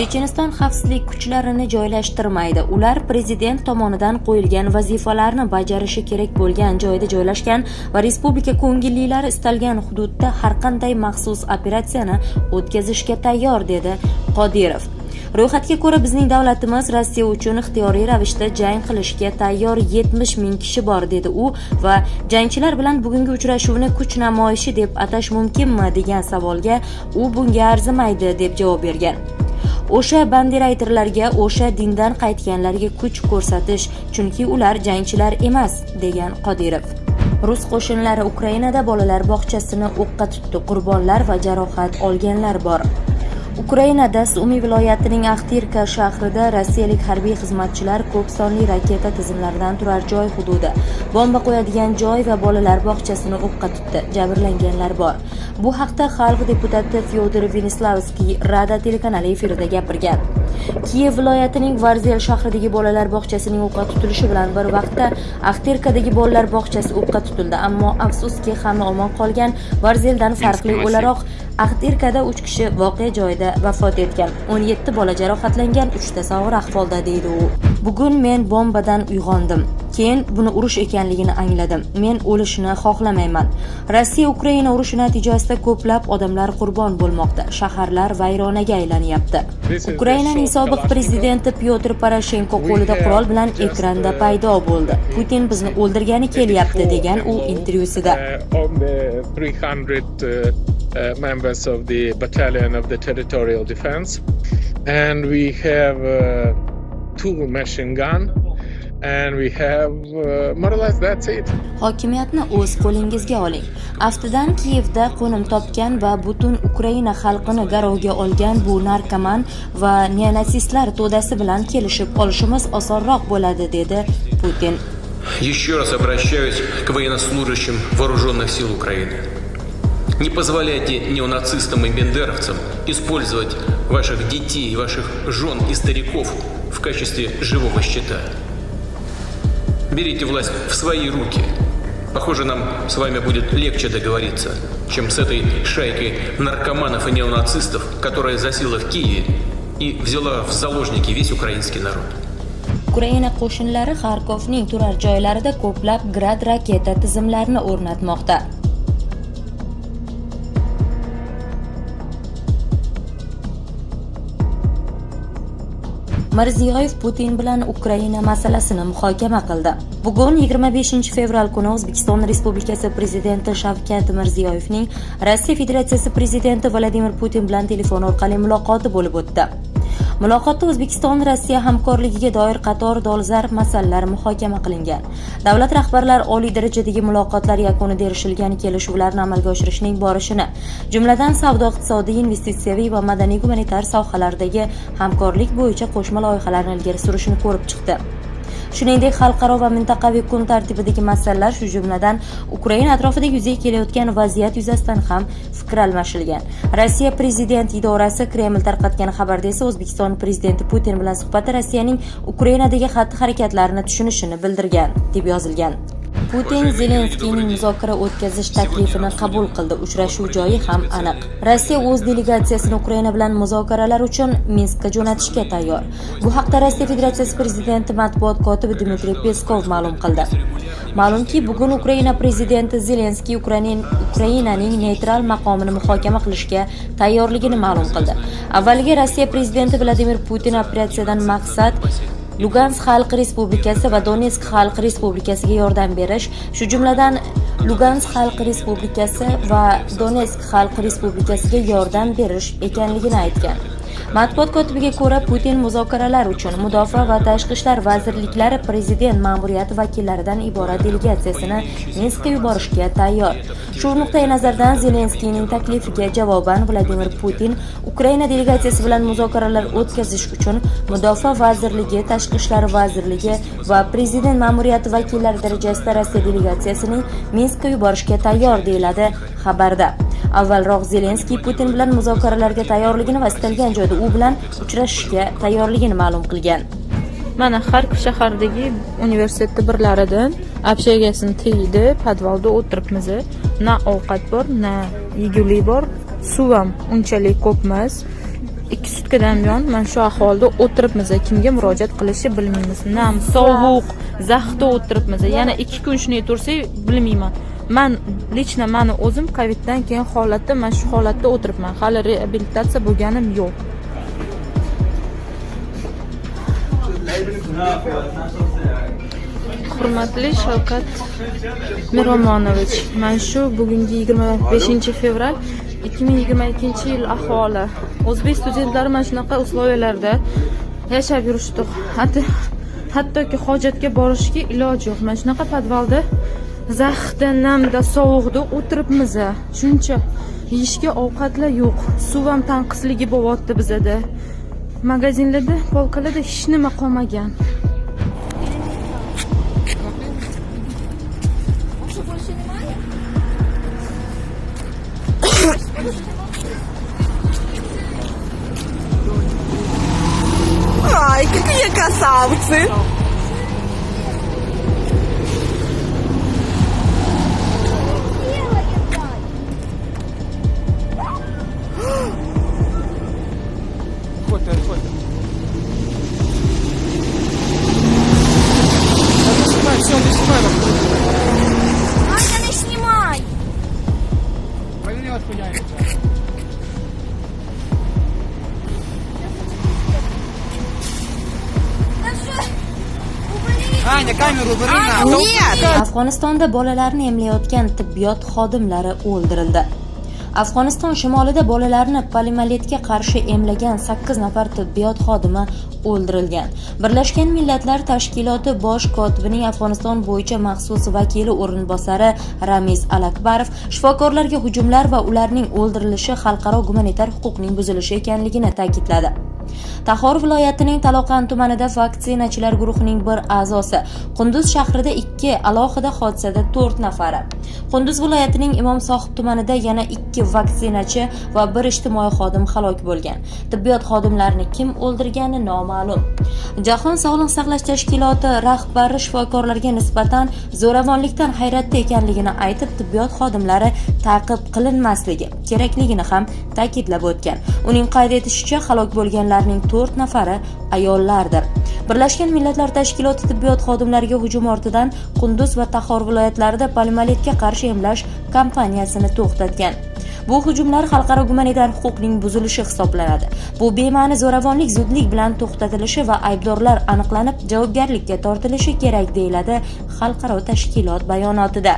checheniston xavfsizlik kuchlarini joylashtirmaydi. Ular prezident tomonidan qo'yilgan vazifalarni bajarishi kerak bo'lgan joyda joylashgan va respublika ko'ngillilari istalgan hududda har qanday maxsus operatsiyani o'tkazishga tayyor dedi qodirov. Ro'yxatga ko'ra bizning davlatimiz rossiya uchun ixtiyoriy ravishda jang qilishga tayyor 70 ming kishi bor dedi u va jangchilar bilan bugungi uchrashuvni kuch namoyishi deb atash mumkinmi degan savolga u bunga arzimaydi deb javob bergan. O'sha bandirayterlarga o'sha dindan qaytganlarga kuch ko'rsatish chunki ular jangchilar emas degan qodirov. Rus qo'shinlari ukrainada bolalar bog'chasini o'qqa tutdi. Qurbonlar va jarohat olganlar bor. Ukrainada sumi viloyatining axtirka shahrida rossiyalik harbiy xizmatchilar ko'p sonli raketa tizimlaridan turar joy hududi. Bomba qo'yadigan joy va bolalar bog'chasini o'qqa tutdi. Jabrlanganlar bor. Bu haqda xalq deputati fyodor venislavskiy rada telekanali efirida gapirgan. Kiyev viloyatining varzel shahridagi bolalar bog'chasining o'qqa tutilishi bilan bir vaqtda axtirkadagi bolalar bog'chasi o'qqa tutildi. Ammo afsuski hamma omon qolgan varzeldan farqli o'laroq axtirkada uch kishi voqea joyida vafot etgan. 17 bola jarohatlangan uchtasi og'ir ahvolda deydi u. Bugun men bombadan uyg'ondim. Keyin buni urush ekanligini angladim. Men o'lishni xohlamayman. Rossiya ukraina urushi natijasida ko'plab odamlar qurbon bo'lmoqda. Shaharlar vayronaga aylanyapti. Ukrainaning sobiq prezidenti pyotr poroshenko qo'lida qurol bilan ekranda paydo bo'ldi. Putin bizni o'ldirgani kelyapti degan u intervyusida uh, on the 300 members of the battalion of the territorial defense. And we have uh, two machine gun. And we have uh, more or less that's it. Hokimiyatni o'z qo'lingizga oling. Aftidan kiyevda qo'nim topgan va butun ukraina xalqini garovga olgan bu narkoman va neonatsistlar to'dasi bilan kelishib olishimiz osonroq bo'ladi dedi putin. Еще раз обращаюсь к военнослужащим вооруженных сил Украины. Не позволяйте неонацистам и бендеровцам использовать ваших детей, ваших жен и стариков в качестве живого щита. Берите власть в свои руки. Похоже, нам с вами будет легче договориться, чем с этой шайкой наркоманов и неонацистов, которая засела в Киеве и взяла в заложники весь украинский народ. ukraina qo'shinlari xarkovning turar joylarida ko'plab grad raketa tizimlarini o'rnatmoqda mirziyoyev putin bilan ukraina masalasini muhokama qildi. Bugun 25 fevral kuni o'zbekiston respublikasi prezidenti shavkat mirziyoyevning rossiya federatsiyasi prezidenti vladimir putin bilan telefon orqali muloqoti bo'lib o'tdi. Muloqotda o'zbekiston rossiya hamkorligiga doir qator dolzarb masalalar muhokama qilingan. Davlat rahbarlari oliy darajadagi muloqotlar yakunida erishilgan kelishuvlarni amalga oshirishning borishini jumladan savdo iqtisodiy investitsiyaviy va madaniy gumanitar sohalardagi hamkorlik bo'yicha qo'shma loyihalarni ilgari surishni ko'rib chiqdi. Shuningdek xalqaro va mintaqaviy kun tartibidagi masalalar shu jumladan ukraina atrofida yuzaga kelayotgan vaziyat yuzasidan ham fikr almashilgan. Rossiya prezident idorasi kreml tarqatgan xabarda esa o'zbekiston prezidenti putin bilan suhbatda rossiyaning ukrainadagi xatti harakatlarini tushunishini bildirgan deb yozilgan. Putin zelenskiyning muzokara o'tkazish taklifini qabul qildi. Uchrashuv joyi ham aniq. rossiya o'z delegatsiyasini ukraina bilan muzokaralar uchun minskka jo'natishga tayyor. Bu haqda rossiya federatsiyasi prezidenti matbuot kotibi dmitriy peskov ma'lum qildi. Ma'lumki bugun ukraina prezidenti zelenskiy ukrainaning neytral maqomini muhokama qilishga tayyorligini ma'lum qildi. Avvaliga rossiya prezidenti vladimir putin operatsiyadan maqsad lugansk xalq respublikasi va donetsk xalq respublikasiga yordam berish shu jumladan lugansk xalq respublikasi va donetsk xalq respublikasiga yordam berish ekanligini aytgan. Matbuot kotibiga ko'ra putin muzokaralar uchun mudofaa va tashqi ishlar vazirliklari prezident ma'muriyati vakillaridan iborat delegatsiyasini minskka yuborishga tayyor. Shu nuqtai nazardan zelenskiyning taklifiga javoban vladimir putin ukraina delegatsiyasi bilan muzokaralar o'tkazish uchun mudofaa vazirligi tashqi ishlar vazirligi va prezident ma'muriyati vakillari darajasida rossiya delegatsiyasining minskka yuborishga tayyor deyiladi xabarda. Avvalroq zelenskiy putin bilan muzokaralarga tayyorligini va istalgan joyda u bilan uchrashishga tayyorligini ma'lum qilgan. Mana xarkov shahardagi universitetni birlaridan общаgasini tiydi podvalda o'tiribmiz. Na ovqat bor na yegulik bor suv ham unchalik ko'p emas. Ikki sutkadan buyon mana shu ahvolda o'tiribmiz. Kimga murojaat qilishni bilmaymiz. Nam sovuq zaxda o'tiribmiz. Yana ikki kun shunday tursak bilmayman. Man лично mani o'zim coviddan keyin holatda mana shu holatda o'tiribman. Hali reabilitatsiya bo'lganim yo'q. Hurmatli shavkat miromonovich mana shu bugungi 25 fevral 2022 yil ahvoli. O'zbek studentlari mana shunaqa условияларда yashab yurishdi. Hattoki hojatga borishga iloji yo'q. Mana shunaqa podvalda zaxda namda sovuqda o'tiribmiz shuncha yeyishga ovqatlar yo'q. Suv ham tanqisligi bo'lyapti bizada. Magazinlarda polkalarda hech nima qolmagan. Ай, какие красавцы! Afg'onistonda bolalarni emlayotgan tibbiyot xodimlari o'ldirildi. Afg'oniston shimolida bolalarni poliomiyeletga qarshi emlagan 8 nafar tibbiyot xodimi o'ldirilgan. Birlashgan millatlar tashkiloti bosh kotibining afg'oniston bo'yicha maxsus vakili o'rinbosari ramiz alakbarov shifokorlarga hujumlar va ularning o'ldirilishi xalqaro gumanitar huquqning buzilishi ekanligini ta'kidladi Taxor viloyatining Taloqan tumanida vaksinachilar guruhining bir a'zosi, Qunduz shahrida ikki alohida hodisada 4 nafari. Qunduz viloyatining Imom Sohib tumanida yana ikki vaksinachi va bir ijtimoiy xodim halok bo'lgan. Tibbiyot xodimlarini kim o'ldirgani noma'lum. Jahon sog'liqni saqlash tashkiloti rahbari shifokorlarga nisbatan zo'ravonlikdan hayratda ekanligini aytib, tibbiyot xodimlari ta'qib qilinmasligi kerakligini ham ta'kidlab o'tgan. Uning qayd etishicha, halok ularning 4 nafari ayollardir. Birlashgan Millatlar Tashkiloti tibbiyot xodimlariga hujum ortidan Qunduz va Taxor viloyatlarida poliomiyeletga qarshi emlash kampaniyasini to'xtatgan. Bu hujumlar xalqaro gumanitar huquqning buzilishi hisoblanadi. Bu bema'ni zo'ravonlik zudlik bilan to'xtatilishi va aybdorlar aniqlanib javobgarlikka tortilishi kerak deyiladi xalqaro tashkilot bayonotida.